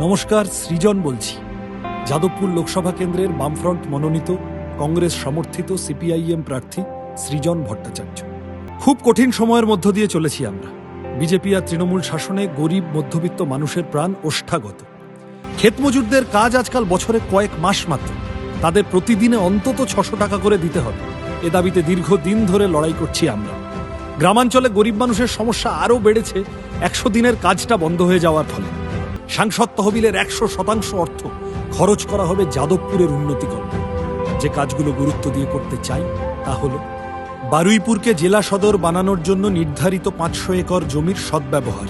নমস্কার, সৃজন বলছি। যাদবপুর লোকসভা কেন্দ্রের বামফ্রন্ট মনোনীত কংগ্রেস সমর্থিত সিপিআইএম প্রার্থী সৃজন ভট্টাচার্য। খুব কঠিন সময়ের মধ্য দিয়ে চলেছি আমরা। বিজেপি আর তৃণমূল শাসনে গরিব, মধ্যবিত্ত মানুষের প্রাণ ওষ্ঠাগত। ক্ষেত মজুরদের কাজ আজকাল বছরে কয়েক মাস মাত্র। তাদের প্রতিদিনে অন্তত ছশো টাকা করে দিতে হবে। এ দাবিতে দীর্ঘদিন ধরে লড়াই করছি আমরা। গ্রামাঞ্চলে গরিব মানুষের সমস্যা আরও বেড়েছে। একশো দিনের কাজটা বন্ধ হয়ে যাওয়ার ফলে। সাংসদ তহবিলের একশো শতাংশ অর্থ খরচ করা হবে যাদবপুরের উন্নতিকরণ যে কাজগুলো গুরুত্ব দিয়ে করতে চাই, তা হল, বারুইপুরকে জেলা সদর বানানোর জন্য নির্ধারিত পাঁচশো একর জমির সদ্ব্যবহার।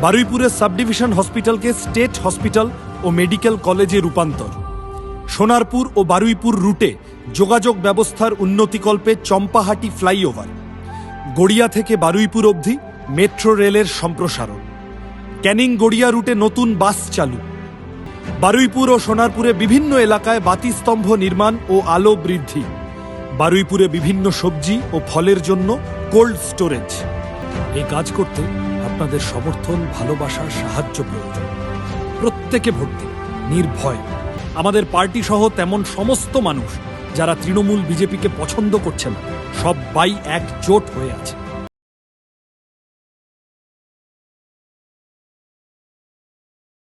বারুইপুরের সাবডিভিশন হসপিটালকে স্টেট হসপিটাল ও মেডিকেল কলেজে রূপান্তর। সোনারপুর ও বারুইপুর রুটে যোগাযোগ ব্যবস্থার উন্নতিকল্পে চম্পাহাটি ফ্লাইওভার। গড়িয়া থেকে বারুইপুর অবধি মেট্রো রেলের সম্প্রসারণ। ক্যানিং গড়িয়া রুটে নতুন বাস চালু। বারুইপুর ও সোনারপুরে বিভিন্ন এলাকায় বাতিস্তম্ভ নির্মাণ ও আলো বৃদ্ধি। বারুইপুরে বিভিন্ন সবজি ও ফলের জন্য কোল্ড স্টোরেজ। এই কাজ করতে আপনাদের সমর্থন, ভালোবাসা, সাহায্য প্রয়োজন। প্রত্যেকে ভোট দিন, নির্ভয়। আমাদের পার্টি সহ তেমন সমস্ত মানুষ যারা তৃণমূল বিজেপিকে পছন্দ করছে না সবাই একজোট হয়ে আছে।